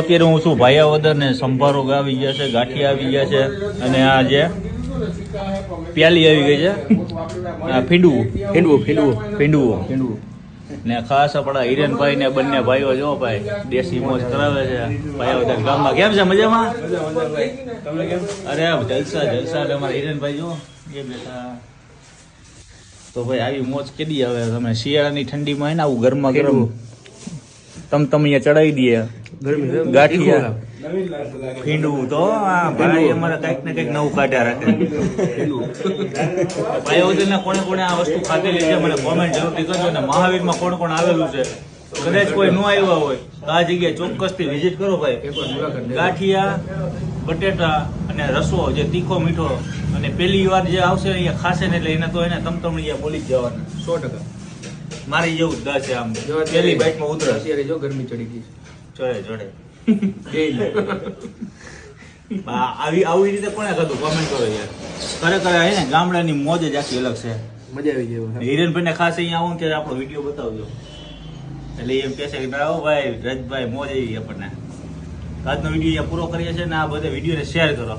અત્યારે હું છું ભાયાવદર ને સંભારો આવી ગયા છે ગાંઠી આવી ગયા છે અને આ જે પ્યાલી આવી ગઈ છે ફીંડવું. ફીંડવું ફીંડવું. ફીંડવું. ફીંડવું. ને ખાસ આપણા હિરેનભાઈ ને બંને ભાઈઓ જો ભાઈ દેશી મોજ કરાવે છે. ભાયાવદર ગામમાં કેમ છે? મજામાં? અરે જલસા જલસા અમારા હિરેનભાઈ જો. એ બેઠા તો ભાઈ આવી મોજ કેદી આવે? તમે શિયાળાની ઠંડીમાં હે ને આવું ગરમા ગરમ તમ તમ અહીંયા ચડાવી દઈએ. ગાંઠિયા. ફીંડવું તો આ ભાઈ અમારે કંઈક ને કંઈક નવું કાઢ્યા રાખે. ભાઈઓને કોણે કોણે આ વસ્તુ ખાધેલી છે મને કોમેન્ટ જરૂરથી કરજો. અને મહાવીરમાં કોણ કોણ આવેલું છે? કદાચ કોઈ ન આવ્યા હોય તો આ જગ્યાએ ચોક્કસથી વિઝિટ કરો ભાઈ. ગાંઠિયા બટેટા અને રસો જે તીખો મીઠો. અને પેલી વાર જે આવશે અહીંયા ખાશે ને એટલે એને તો એને તમતમણી બોલી જ જવાના. સો ટકા. મારી જેવું જ દસ છે આમ. પેલી બાઇકમાં ઉતરસ અત્યારે જો ગરમી ચડી ગઈ ચડે ચડે જોડે આવી આવી રીતે કોને થતું કોમેન્ટ કરો યાર. ખરેખર હે ને ગામડાની મોજ જ આખી અલગ છે. મજા આવી જાય હિરેનભાઈ ને ખાસ અહીંયા આવું ત્યારે આપણો વીડિયો બતાવજો. એટલે એમ છે કે ના ભાઈ રજભાઈ મોજ આવી આપણને. આજનો વીડિયો અહીંયા પૂરો કરીએ છીએ ને આ બધા વિડીયોને શેર કરો.